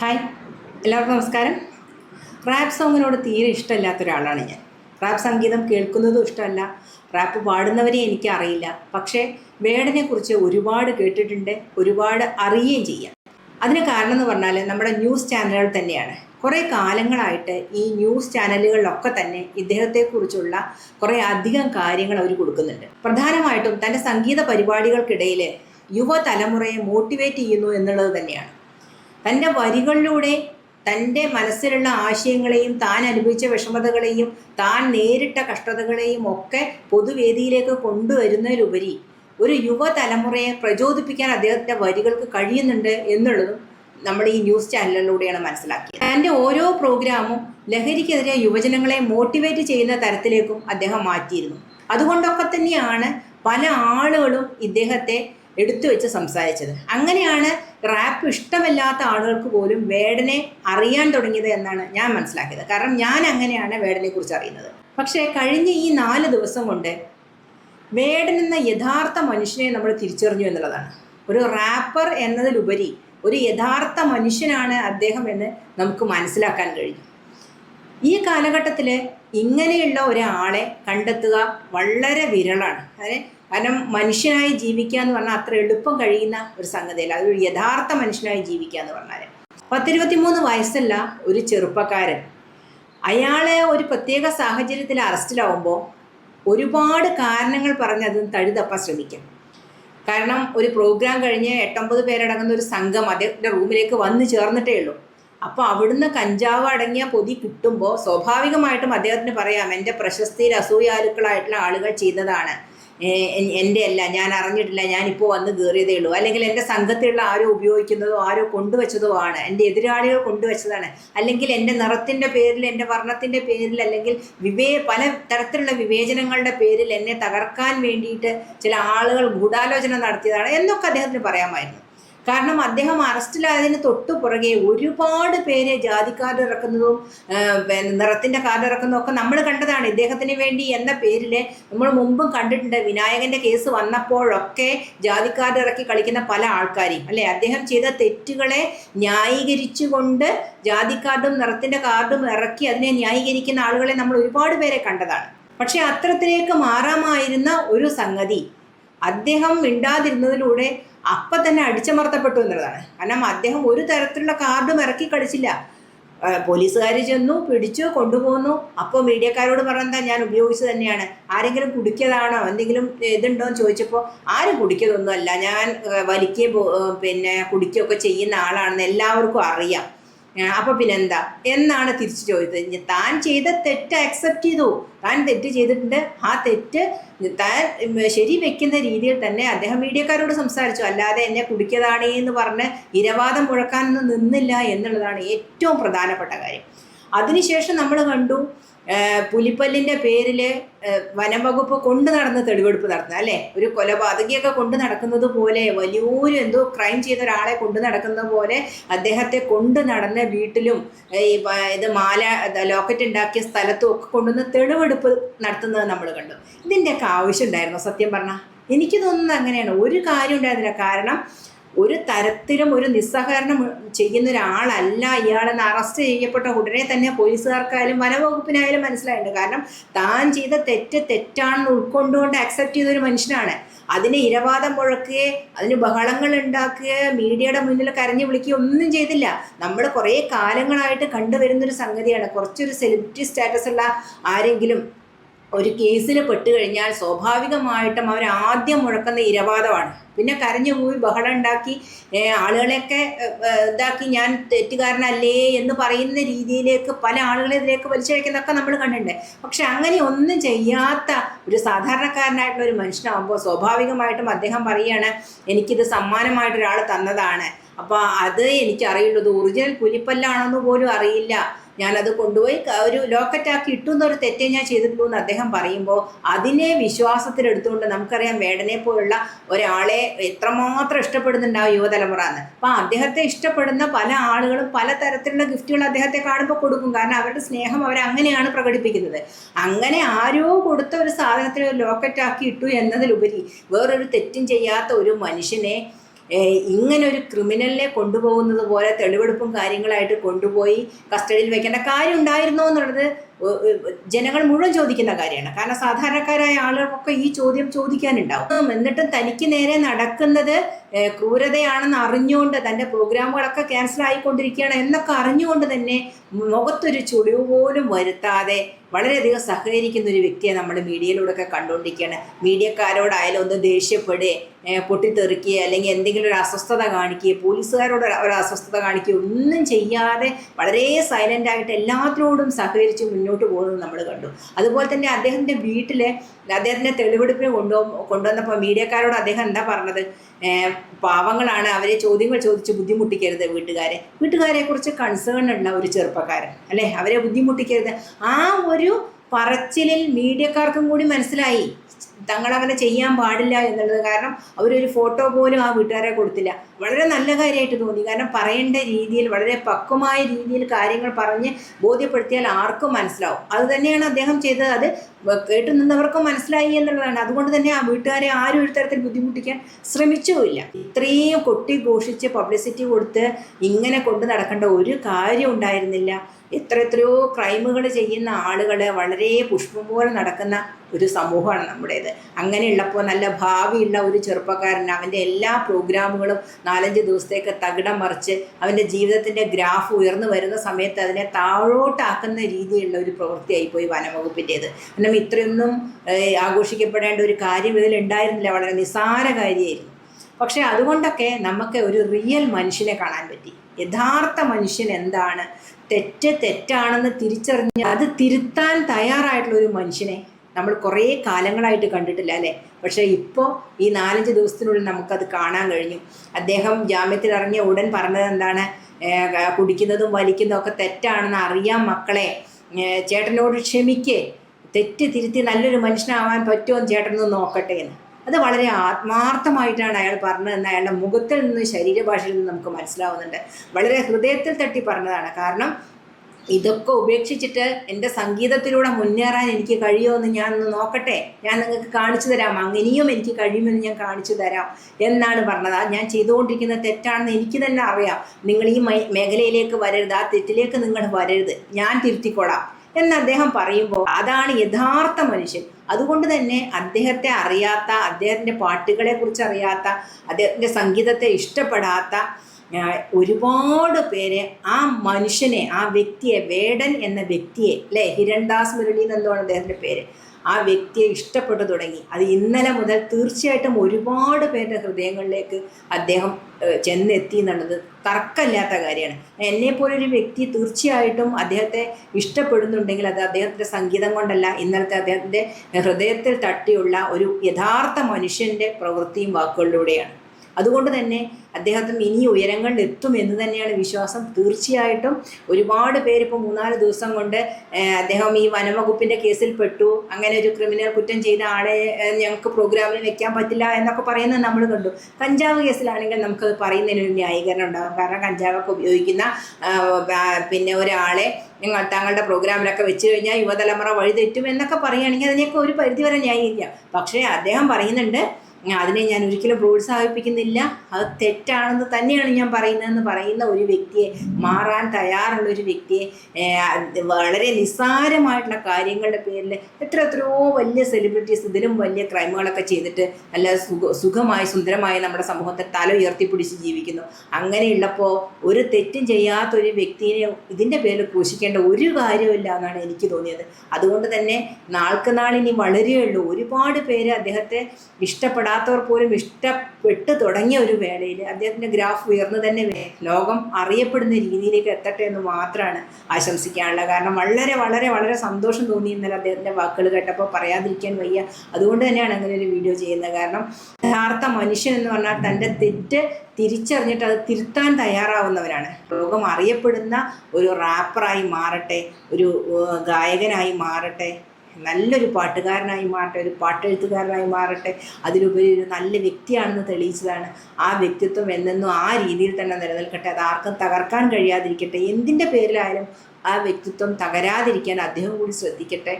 Hi. എല്ലാവർക്കും നമസ്കാരം. Rap സോങ്ങിനോട് തീരെ ഇഷ്ടമില്ലാത്ത ഒരാളാണ് ഞാൻ. റാപ്പ് സംഗീതം കേൾക്കുന്നതും ഇഷ്ടമല്ല. റാപ്പ് പാടുന്നവരെ എനിക്ക് അറിയില്ല പക്ഷേ വേടനെക്കുറിച്ച് ഒരുപാട് കേട്ടിട്ടുണ്ട് ഒരുപാട് അറിയുകയും ചെയ്യാം. അതിന് കാരണം എന്ന് പറഞ്ഞാൽ നമ്മുടെ ന്യൂസ് ചാനലുകൾ തന്നെയാണ്. കുറേ കാലങ്ങളായിട്ട് ഈ ന്യൂസ് ചാനലുകളിലൊക്കെ തന്നെ ഇദ്ദേഹത്തെക്കുറിച്ചുള്ള കുറേ അധികം കാര്യങ്ങൾ അവർ കൊടുക്കുന്നുണ്ട്. പ്രധാനമായിട്ടും തന്റെ സംഗീത പരിപാടികൾക്കിടയിൽ യുവതലമുറയെ മോട്ടിവേറ്റ് ചെയ്യുന്നു എന്നുള്ളത് തന്നെയാണ്. തന്റെ വരികളിലൂടെ തന്റെ മനസ്സിലുള്ള ആശയങ്ങളെയും താൻ അനുഭവിച്ച വിഷമതകളെയും താൻ നേരിട്ട കഷ്ടതകളെയും ഒക്കെ പൊതുവേദിയിലേക്ക് കൊണ്ടുവരുന്നതിലുപരി ഒരു യുവതലമുറയെ പ്രചോദിപ്പിക്കാൻ അദ്ദേഹത്തിന്റെ വരികൾക്ക് കഴിയുന്നുണ്ട് എന്നുള്ളതും നമ്മൾ ഈ ന്യൂസ് ചാനലിലൂടെയാണ് മനസ്സിലാക്കിയത്. തന്റെ ഓരോ പ്രോഗ്രാമും ലഹരിക്കെതിരെ യുവജനങ്ങളെ മോട്ടിവേറ്റ് ചെയ്യുന്ന തരത്തിലേക്കും അദ്ദേഹം മാറ്റിയിരുന്നു. അതുകൊണ്ടൊക്കെ തന്നെയാണ് പല ആളുകളും ഇദ്ദേഹത്തെ എടുത്തു വെച്ച് സംസാരിച്ചത്. അങ്ങനെയാണ് റാപ്പ് ഇഷ്ടമല്ലാത്ത ആളുകൾക്ക് പോലും വേടനെ അറിയാൻ തുടങ്ങിയത് എന്നാണ് ഞാൻ മനസ്സിലാക്കിയത്. കാരണം ഞാൻ അങ്ങനെയാണ് വേടനെ കുറിച്ച് അറിയുന്നത്. പക്ഷേ കഴിഞ്ഞ ഈ നാല് ദിവസം കൊണ്ട് വേടൻ എന്ന യഥാർത്ഥ മനുഷ്യനെ നമ്മൾ തിരിച്ചറിഞ്ഞു എന്നുള്ളതാണ്. ഒരു റാപ്പർ എന്നതിലുപരി ഒരു യഥാർത്ഥ മനുഷ്യനാണ് അദ്ദേഹം എന്ന് നമുക്ക് മനസ്സിലാക്കാൻ കഴിയും ഈ കാലഘട്ടത്തിൽ ഇങ്ങനെയുള്ള ഒരാളെ കണ്ടെത്തുക വളരെ വിരളാണ്. അതിന് കാരണം മനുഷ്യനായി ജീവിക്കുക എന്ന് പറഞ്ഞാൽ അത്ര എളുപ്പം കഴിയുന്ന ഒരു സംഗതിയല്ല. അതൊരു യഥാർത്ഥ മനുഷ്യനായി ജീവിക്കുക എന്ന് പറഞ്ഞാൽ പത്തിരുപത്തിമൂന്ന് വയസ്സല്ല ഒരു ചെറുപ്പക്കാരൻ. അയാളെ ഒരു പ്രത്യേക സാഹചര്യത്തിൽ അറസ്റ്റിലാവുമ്പോൾ ഒരുപാട് കാരണങ്ങൾ പറഞ്ഞ് അത് തഴുതപ്പാൻ ശ്രമിക്കും. കാരണം ഒരു പ്രോഗ്രാം കഴിഞ്ഞ് എട്ടൊമ്പത് പേരടങ്ങുന്ന ഒരു സംഘം അദ്ദേഹത്തിന്റെ റൂമിലേക്ക് വന്നു ചേർന്നിട്ടേ ഉള്ളൂ. അപ്പോൾ അവിടുന്ന് കഞ്ചാവ് അടങ്ങിയ പൊതി കിട്ടുമ്പോൾ സ്വാഭാവികമായിട്ടും അദ്ദേഹത്തിന് പറയാം എന്റെ പ്രശസ്തിയിൽ അസൂയാലുക്കളായിട്ടുള്ള ആളുകൾ ചെയ്തതാണ് എന്റെ അല്ല ഞാൻ അറിഞ്ഞിട്ടില്ല ഞാനിപ്പോൾ വന്ന് കയറിയതേ ഉള്ളൂ. അല്ലെങ്കിൽ എന്റെ സംഘത്തിലുള്ള ആരോ ഉപയോഗിക്കുന്നതോ ആരോ കൊണ്ടുവച്ചതോ ആണ്. എന്റെ എതിരാളികൾ കൊണ്ടുവച്ചതാണ്. അല്ലെങ്കിൽ എന്റെ നിറത്തിന്റെ പേരിൽ എന്റെ വർണത്തിന്റെ പേരിൽ അല്ലെങ്കിൽ വിവേ പല തരത്തിലുള്ള വിവേചനങ്ങളുടെ പേരിൽ എന്നെ തകർക്കാൻ വേണ്ടിയിട്ട് ചില ആളുകൾ ഗൂഢാലോചന നടത്തിയതാണ് എന്നൊക്കെ അദ്ദേഹത്തിന് പറയാമായിരുന്നു. കാരണം അദ്ദേഹം അറസ്റ്റിലായതിന് തൊട്ടു പുറകെ ഒരുപാട് പേരെ ജാതി കാർഡ് ഇറക്കുന്നതും നിറത്തിന്റെ കാർഡ് ഇറക്കുന്നതും ഒക്കെ നമ്മൾ കണ്ടതാണ്. ഇദ്ദേഹത്തിന് വേണ്ടി എന്ന പേരിൽ നമ്മൾ മുമ്പും കണ്ടിട്ടുണ്ട്. വിനായകന്റെ കേസ് വന്നപ്പോഴൊക്കെ ജാതി കാർഡ് ഇറക്കി കളിക്കുന്ന പല ആൾക്കാരെയും. അല്ലേ? അദ്ദേഹം ചെയ്ത തെറ്റുകളെ ന്യായീകരിച്ചുകൊണ്ട് ജാതി കാർഡും നിറത്തിന്റെ കാർഡും ഇറക്കി അതിനെ ന്യായീകരിക്കുന്ന ആളുകളെ നമ്മൾ ഒരുപാട് പേരെ കണ്ടതാണ്. പക്ഷേ അത്രത്തിലേക്ക് മാറാമായിരുന്ന ഒരു സംഗതി അദ്ദേഹം മിണ്ടാതിരുന്നതിലൂടെ അപ്പം തന്നെ അടിച്ചമർത്തപ്പെട്ടു എന്നുള്ളതാണ്. കാരണം അദ്ദേഹം ഒരു തരത്തിലുള്ള കാർഡും ഇറക്കി കളിച്ചില്ല. പോലീസുകാർ ചെന്നു പിടിച്ചു കൊണ്ടുപോകുന്നു അപ്പോൾ മീഡിയക്കാരോട് പറഞ്ഞാൽ ഞാൻ ഉപയോഗിച്ചു തന്നെയാണ്. ആരെങ്കിലും കുടിക്കതാണോ എന്തെങ്കിലും ഇതുണ്ടോ? എന്ന് ചോദിച്ചപ്പോൾ ആരും കുടിക്കതൊന്നുമല്ല. ഞാൻ വലിക്കുകയും പിന്നെ കുടിക്കുകയൊക്കെ ചെയ്യുന്ന ആളാണെന്ന് എല്ലാവർക്കും അറിയാം. അപ്പോൾ പിന്നെന്താ എന്നാണ് തിരിച്ചു ചോദിച്ചത്? താൻ ചെയ്ത തെറ്റ് അക്സെപ്റ്റ് ചെയ്തു. താൻ തെറ്റ് ചെയ്തിട്ടുണ്ട്. ആ തെറ്റ് താൻ ശരി വെക്കുന്ന രീതിയിൽ തന്നെ അദ്ദേഹം മീഡിയക്കാരോട് സംസാരിച്ചു. അല്ലാതെ എന്നെ കുടിക്കതാണേ എന്ന് പറഞ്ഞ് ഇരവാദം മുഴക്കാനൊന്നും നിന്നില്ല എന്നുള്ളതാണ് ഏറ്റവും പ്രധാനപ്പെട്ട കാര്യം. അതിനുശേഷം നമ്മൾ കണ്ടു പുലിപ്പല്ലിന്റെ പേരിൽ വനം വകുപ്പ് കൊണ്ടു നടന്ന് തെളിവെടുപ്പ് നടത്തുന്നത് അല്ലേ? ഒരു കൊലപാതകിയൊക്കെ കൊണ്ടു നടക്കുന്നത് പോലെ വലിയൊരു എന്തോ ക്രൈം ചെയ്ത ഒരാളെ കൊണ്ടു നടക്കുന്ന പോലെ അദ്ദേഹത്തെ കൊണ്ടു നടന്ന വീട്ടിലും ഈ ഇത് മാല ലോക്കറ്റ് ഉണ്ടാക്കിയ സ്ഥലത്തും ഒക്കെ കൊണ്ടുവന്ന് തെളിവെടുപ്പ് നടത്തുന്നത് നമ്മൾ കണ്ടു. ഇതിന്റെയൊക്കെ ആവശ്യം ഉണ്ടായിരുന്നു? സത്യം പറഞ്ഞാൽ എനിക്ക് തോന്നുന്നത് അങ്ങനെയാണ്. ഒരു കാര്യം ഉണ്ടായിരുന്നില്ല. കാരണം ഒരു തരത്തിലും ഒരു നിസ്സഹകരണം ചെയ്യുന്ന ഒരാളല്ല ഇയാളെന്ന് അറസ്റ്റ് ചെയ്യപ്പെട്ട ഉടനെ തന്നെ പോലീസുകാർക്കായാലും വനവകുപ്പിനായാലും മനസ്സിലായിട്ടുണ്ട്. കാരണം താൻ ചെയ്ത തെറ്റ് തെറ്റാണെന്ന് ഉൾക്കൊണ്ടുകൊണ്ട് അക്സെപ്റ്റ് ചെയ്ത ഒരു മനുഷ്യനാണ്. അതിന് ഇരവാദം മുഴക്കുകയെ അതിന് ബഹളങ്ങൾ ഉണ്ടാക്കുകയെ മീഡിയയുടെ മുന്നിൽ കരഞ്ഞു വിളിക്കുകയോ ഒന്നും ചെയ്തില്ല. നമ്മൾ കുറേ കാലങ്ങളായിട്ട് കണ്ടുവരുന്നൊരു സംഗതിയാണ്. കുറച്ചൊരു സെലിബ്രിറ്റി സ്റ്റാറ്റസ് ഉള്ള ആരെങ്കിലും ഒരു കേസിൽ പെട്ടുകഴിഞ്ഞാൽ സ്വാഭാവികമായിട്ടും അവർ ആദ്യം മുഴക്കുന്ന ഇരവാദമാണ്. പിന്നെ കരഞ്ഞു പോയി ബഹളം ഉണ്ടാക്കി ആളുകളെയൊക്കെ ഇതാക്കി ഞാൻ തെറ്റുകാരനല്ലേ എന്ന് പറയുന്ന രീതിയിലേക്ക് പല ആളുകളെ ഇതിലേക്ക് വലിച്ചഴിക്കുന്നതൊക്കെ നമ്മൾ കണ്ടിട്ടുണ്ട്. പക്ഷെ അങ്ങനെ ഒന്നും ചെയ്യാത്ത ഒരു സാധാരണക്കാരനായിട്ടുള്ള ഒരു മനുഷ്യനാകുമ്പോൾ സ്വാഭാവികമായിട്ടും അദ്ദേഹം പറയുകയാണ് എനിക്കിത് സമ്മാനമായിട്ട് ഒരാൾ തന്നതാണ്. അപ്പോൾ അത് എനിക്കറിയുള്ളൂ ഒറിജിനൽ പുലിപ്പല്ലാണെന്ന് പോലും അറിയില്ല. ഞാനത് കൊണ്ടുപോയി ഒരു ലോക്കറ്റാക്കി ഇട്ടുന്ന ഒരു തെറ്റേ ഞാൻ ചെയ്തിട്ടുള്ളൂ എന്ന് അദ്ദേഹം പറയുമ്പോൾ അതിനെ വിശ്വാസത്തിലെടുത്തുകൊണ്ട് നമുക്കറിയാം വേടനെ പോലുള്ള ഒരാളെ എത്രമാത്രം ഇഷ്ടപ്പെടുന്നുണ്ടാവും യുവതലമുറ എന്ന്. അപ്പം അദ്ദേഹത്തെ ഇഷ്ടപ്പെടുന്ന പല ആളുകളും പല തരത്തിലുള്ള ഗിഫ്റ്റുകൾ അദ്ദേഹത്തെ കാണുമ്പോൾ കൊടുക്കും. കാരണം അവരുടെ സ്നേഹം അവർ അങ്ങനെയാണ് പ്രകടിപ്പിക്കുന്നത്. അങ്ങനെ ആരോ കൊടുത്ത ഒരു സാധനത്തിന് ലോക്കറ്റാക്കി ഇട്ടു എന്നതിലുപരി വേറൊരു തെറ്റും ചെയ്യാത്ത ഒരു മനുഷ്യനെ ഇങ്ങനെ ഒരു ക്രിമിനലിനെ കൊണ്ടുപോകുന്നത് പോലെ തെളിവെടുപ്പും കാര്യങ്ങളായിട്ട് കൊണ്ടുപോയി കസ്റ്റഡിയിൽ വെക്കേണ്ട കാര്യം ഉണ്ടായിരുന്നോ എന്നുള്ളത് ജനങ്ങൾ മുഴുവൻ ചോദിക്കുന്ന കാര്യമാണ്. കാരണം സാധാരണക്കാരായ ആളുകൾക്കൊക്കെ ഈ ചോദ്യം ചോദിക്കാനുണ്ടാവും. എന്നിട്ടും തനിക്ക് നേരെ നടക്കുന്നത് ക്രൂരതയാണെന്ന് അറിഞ്ഞുകൊണ്ട് തന്റെ പ്രോഗ്രാമുകളൊക്കെ ക്യാൻസൽ ആയിക്കൊണ്ടിരിക്കുകയാണ് എന്നൊക്കെ അറിഞ്ഞുകൊണ്ട് തന്നെ മുഖത്തൊരു ചുളിവ് പോലും വരുത്താതെ വളരെയധികം സഹകരിക്കുന്ന ഒരു വ്യക്തിയെ നമ്മൾ മീഡിയയിലൂടെ ഒക്കെ കണ്ടുകൊണ്ടിരിക്കുകയാണ്. മീഡിയക്കാരോടായാലും ഒന്ന് ദേഷ്യപ്പെടുകയെ ഏഹ്, പൊട്ടിത്തെറിക്കുകയോ അല്ലെങ്കിൽ എന്തെങ്കിലും ഒരു അസ്വസ്ഥത കാണിക്കുകയോ പോലീസുകാരോട് ഒരു അസ്വസ്ഥത കാണിക്കുകയോ ഒന്നും ചെയ്യാതെ വളരെ സൈലന്റായിട്ട് എല്ലാത്തിനോടും സഹകരിച്ച് മുന്നോട്ട് പോകുന്നത് നമ്മൾ കണ്ടു. അതുപോലെ തന്നെ അദ്ദേഹത്തിന്റെ വീട്ടിലെ അദ്ദേഹത്തിന്റെ തെളിവെടുപ്പിന് കൊണ്ടുപോകും കൊണ്ടുവന്നപ്പോൾ മീഡിയക്കാരോട് അദ്ദേഹം എന്താ പറഞ്ഞത്? പാവങ്ങളാണ് അവരെ ചോദ്യങ്ങൾ ചോദിച്ച് ബുദ്ധിമുട്ടിക്കരുത് വീട്ടുകാരെ. വീട്ടുകാരെക്കുറിച്ച് കൺസേൺ ഉള്ള ഒരു ചെറുപ്പക്കാരൻ അല്ലേ? അവരെ ബുദ്ധിമുട്ടിക്കരുത്. ആ ഒരു പറച്ചിലിൽ മീഡിയക്കാർക്കും കൂടി മനസ്സിലായി. തങ്ങൾ അങ്ങനെ ചെയ്യാൻ പാടില്ല എന്നുള്ളത് കാരണം അവരൊരു ഫോട്ടോ പോലും ആ വീട്ടുകാരെ കൊടുത്തില്ല. വളരെ നല്ല കാര്യമായിട്ട് തോന്നി. കാരണം പറയേണ്ട രീതിയിൽ വളരെ പക്വമായ രീതിയിൽ കാര്യങ്ങൾ പറഞ്ഞ് ബോധ്യപ്പെടുത്തിയാൽ ആർക്കും മനസ്സിലാവും. അത് തന്നെയാണ് അദ്ദേഹം ചെയ്തത്. അത് കേട്ടു നിന്നവർക്കും മനസ്സിലായി എന്നുള്ളതാണ്. അതുകൊണ്ട് തന്നെ ആ വീട്ടുകാരെ ആരും ഒരു തരത്തിൽ ബുദ്ധിമുട്ടിക്കാൻ ശ്രമിച്ചുമില്ല. ഇത്രയും കൊട്ടി ഘോഷിച്ച് പബ്ലിസിറ്റി കൊടുത്ത് ഇങ്ങനെ കൊണ്ടു നടക്കേണ്ട ഒരു കാര്യം ഉണ്ടായിരുന്നില്ല. എത്ര എത്രയോ ക്രൈമുകൾ ചെയ്യുന്ന ആളുകൾ വളരെ പുഷ്പം പോലെ നടക്കുന്ന ഒരു സമൂഹമാണ് നമ്മുടേത്. അങ്ങനെയുള്ളപ്പോൾ നല്ല ഭാവിയുള്ള ഒരു ചെറുപ്പക്കാരൻ അവന്റെ എല്ലാ പ്രോഗ്രാമുകളും നാലഞ്ച് ദിവസത്തേക്ക് തകിടം മറിച്ച് അവന്റെ ജീവിതത്തിന്റെ ഗ്രാഫ് ഉയർന്നു വരുന്ന സമയത്ത് അതിനെ താഴോട്ടാക്കുന്ന രീതിയിലുള്ള ഒരു പ്രവൃത്തിയായിപ്പോയി വനംവകുപ്പിന്റേത്. കാരണം ഇത്രയൊന്നും ആഘോഷിക്കപ്പെടേണ്ട ഒരു കാര്യം ഇതിലുണ്ടായിരുന്നില്ല വളരെ നിസ്സാര കാര്യമായിരുന്നു. പക്ഷേ അതുകൊണ്ടൊക്കെ നമുക്ക് ഒരു റിയൽ മനുഷ്യനെ കാണാൻ പറ്റി. യഥാർത്ഥ മനുഷ്യൻ എന്താണ്? തെറ്റ് തെറ്റാണെന്ന് തിരിച്ചറിഞ്ഞ് അത് തിരുത്താൻ തയ്യാറായിട്ടുള്ള ഒരു മനുഷ്യനെ നമ്മൾ കുറേ കാലങ്ങളായിട്ട് കണ്ടിട്ടില്ല അല്ലേ? പക്ഷേ ഇപ്പോൾ ഈ നാലഞ്ച് ദിവസത്തിനുള്ളിൽ നമുക്കത് കാണാൻ കഴിഞ്ഞു. അദ്ദേഹം ജാമ്യത്തിൽ ഇറങ്ങിയ ഉടൻ പറഞ്ഞത് എന്താണ്? കുടിക്കുന്നതും വലിക്കുന്നതും ഒക്കെ തെറ്റാണെന്ന് അറിയാം മക്കളെ ചേട്ടനോട് ക്ഷമിക്കേ. തെറ്റ് തിരുത്തി നല്ലൊരു മനുഷ്യനാവാൻ പറ്റുമോ ചേട്ടനൊന്ന് നോക്കട്ടെ എന്ന്. അത് വളരെ ആത്മാർത്ഥമായിട്ടാണ് അയാൾ പറഞ്ഞതെന്ന് അയാളുടെ മുഖത്തിൽ നിന്ന് ശരീരഭാഷയിൽ നിന്ന് നമുക്ക് മനസ്സിലാവുന്നുണ്ട്. വളരെ ഹൃദയത്തിൽ തട്ടി പറഞ്ഞതാണ്. കാരണം ഇതൊക്കെ ഉപേക്ഷിച്ചിട്ട് എന്റെ സംഗീതത്തിലൂടെ മുന്നേറാൻ എനിക്ക് കഴിയുമോ എന്ന് ഞാൻ ഒന്ന് നോക്കട്ടെ. ഞാൻ നിങ്ങൾക്ക് കാണിച്ചു തരാം. അങ്ങനെയും എനിക്ക് കഴിയുമെന്ന് ഞാൻ കാണിച്ചു തരാം എന്നാണ് പറഞ്ഞത്. ഞാൻ ചെയ്തുകൊണ്ടിരിക്കുന്ന തെറ്റാണെന്ന് എനിക്ക് തന്നെ അറിയാം. നിങ്ങൾ ഈ മേഖലയിലേക്ക് വരരുത്. ആ തെറ്റിലേക്ക് നിങ്ങൾ വരരുത്. ഞാൻ തിരുത്തിക്കൊള്ളാം. എന്ന് അദ്ദേഹം പറയുമ്പോൾ അതാണ് യഥാർത്ഥ മനുഷ്യൻ. അതുകൊണ്ട് തന്നെ അദ്ദേഹത്തെ അറിയാത്ത അദ്ദേഹത്തിന്റെ പാട്ടുകളെ കുറിച്ച് അറിയാത്ത അദ്ദേഹത്തിന്റെ സംഗീതത്തെ ഇഷ്ടപ്പെടാത്ത ഒരുപാട് പേരെ ആ മനുഷ്യനെ ആ വ്യക്തിയെ വേടൻ എന്ന വ്യക്തിയെ അല്ലേ? ഹിരൺദാസ് മുരളി എന്നെന്താണ് അദ്ദേഹത്തിന്റെ പേര്. ആ വ്യക്തിയെ ഇഷ്ടപ്പെട്ടു തുടങ്ങി. അത് ഇന്നലെ മുതൽ തീർച്ചയായിട്ടും ഒരുപാട് പേരുടെ ഹൃദയങ്ങളിലേക്ക് അദ്ദേഹം ചെന്നെത്തി എന്നുള്ളത് തർക്കമില്ലാത്ത കാര്യമാണ്. എന്നെപ്പോലൊരു വ്യക്തി തീർച്ചയായിട്ടും അദ്ദേഹത്തെ ഇഷ്ടപ്പെടുന്നുണ്ടെങ്കിൽ അത് അദ്ദേഹത്തിന്റെ സംഗീതം കൊണ്ടല്ല ഇന്നലത്തെ അദ്ദേഹത്തിന്റെ ഹൃദയത്തിൽ തട്ടിയുള്ള ഒരു യഥാർത്ഥ മനുഷ്യന്റെ പ്രവൃത്തിയും വാക്കുകളിലൂടെയാണ്. അതുകൊണ്ട് തന്നെ അദ്ദേഹത്തിന് ഇനി ഉയരങ്ങളിൽ എത്തും എന്ന് തന്നെയാണ് വിശ്വാസം. തീർച്ചയായിട്ടും ഒരുപാട് പേര് ഇപ്പോൾ മൂന്നാൽ ദിവസം കൊണ്ട് അദ്ദേഹം ഈ വനംവകുപ്പിന്റെ കേസിൽ പെട്ടു. അങ്ങനെ ഒരു ക്രിമിനൽ കുറ്റം ചെയ്ത ആളെ ഞങ്ങൾക്ക് പ്രോഗ്രാമിൽ വെക്കാൻ പറ്റില്ല എന്നൊക്കെ പറയുന്നത് നമ്മൾ കണ്ടു. കഞ്ചാവ് കേസിലാണെങ്കിൽ നമുക്ക് പറയുന്നതിന് ഒരു ന്യായീകരണം ഉണ്ടാകും. കാരണം കഞ്ചാവൊക്കെ ഉപയോഗിക്കുന്ന പിന്നെ ഒരാളെ നിങ്ങൾ താങ്കളുടെ പ്രോഗ്രാമിലൊക്കെ വെച്ച് കഴിഞ്ഞാൽ യുവതലമുറ വഴിതെറ്റും എന്നൊക്കെ പറയുകയാണെങ്കിൽ അതിനെയൊക്കെ ഒരു പരിധിവരെ ന്യായീകരിക്കാം. പക്ഷേ അദ്ദേഹം പറയുന്നുണ്ട് "ഞാൻ അതിനെ ഞാൻ ഒരിക്കലും പ്രോത്സാഹിപ്പിക്കുന്നില്ല. അത് തെറ്റാണെന്ന് തന്നെയാണ് ഞാൻ പറയുന്നതെന്ന് പറയുന്ന ഒരു വ്യക്തിയെ മാറാൻ തയ്യാറുള്ള ഒരു വ്യക്തിയെ വളരെ നിസ്സാരമായിട്ടുള്ള കാര്യങ്ങളുടെ പേരിൽ എത്ര എത്രയോ വലിയ സെലിബ്രിറ്റീസ് ഇതിലും വലിയ ക്രൈമുകളൊക്കെ ചെയ്തിട്ട് നല്ല സുഖ സുഖമായി സുന്ദരമായി നമ്മുടെ സമൂഹത്തെ തല ഉയർത്തിപ്പിടിച്ച് ജീവിക്കുന്നു. അങ്ങനെയുള്ളപ്പോൾ ഒരു തെറ്റും ചെയ്യാത്ത ഒരു വ്യക്തിയെ ഇതിന്റെ പേരിൽ ക്രൂശിക്കേണ്ട ഒരു കാര്യമില്ല എന്നാണ് എനിക്ക് തോന്നിയത്. അതുകൊണ്ട് തന്നെ നാൾക്ക് നാൾ ഇനി വളരെയുള്ളൂ ഒരുപാട് പേര് അദ്ദേഹത്തെ ഇഷ്ടപ്പെടാത്തവർ പോലും ഇഷ്ടപ്പെട്ട് തുടങ്ങിയ ഒരു വേളയിൽ അദ്ദേഹത്തിന്റെ ഗ്രാഫ് ഉയർന്നു തന്നെ ലോകം അറിയപ്പെടുന്ന രീതിയിലേക്ക് എത്തട്ടെ എന്ന് മാത്രമാണ് ആശംസിക്കാനുള്ളത്. കാരണം വളരെ വളരെ വളരെ സന്തോഷം തോന്നി ഇന്നലെ അദ്ദേഹത്തിന്റെ വാക്കുകൾ കേട്ടപ്പോൾ പറയാതിരിക്കാൻ വയ്യ. അതുകൊണ്ട് തന്നെയാണ് അങ്ങനെ ഒരു വീഡിയോ ചെയ്യുന്നത്. കാരണം യഥാർത്ഥ മനുഷ്യൻ എന്ന് പറഞ്ഞാൽ തന്റെ തെറ്റ് തിരിച്ചറിഞ്ഞിട്ട് അത് തിരുത്താൻ തയ്യാറാവുന്നവരാണ് ലോകം അറിയപ്പെടുന്ന ഒരു റാപ്പറായി മാറട്ടെ ഒരു ഗായകനായി മാറട്ടെ നല്ലൊരു പാട്ടുകാരനായി മാറട്ടെ ഒരു പാട്ടെഴുത്തുകാരനായി മാറട്ടെ അതിലുപരി ഒരു നല്ല വ്യക്തിയാണെന്ന് തെളിയിച്ചതാണ്. ആ വ്യക്തിത്വം എന്നെന്നും ആ രീതിയിൽ തന്നെ നിലനിൽക്കട്ടെ. അത് ആർക്കും തകർക്കാൻ കഴിയാതിരിക്കട്ടെ. എന്തിന്റെ പേരിലായാലും ആ വ്യക്തിത്വം തകരാതിരിക്കാൻ അദ്ദേഹം കൂടി ശ്രദ്ധിക്കട്ടെ.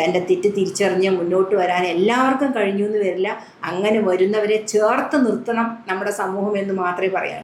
തന്റെ തെറ്റ് തിരിച്ചറിഞ്ഞ് മുന്നോട്ട് വരാൻ എല്ലാവർക്കും കഴിഞ്ഞു എന്ന് വരില്ല. അങ്ങനെ വരുന്നവരെ ചേർത്ത് നിർത്തണം നമ്മുടെ സമൂഹം എന്ന് മാത്രമേ പറയാൻ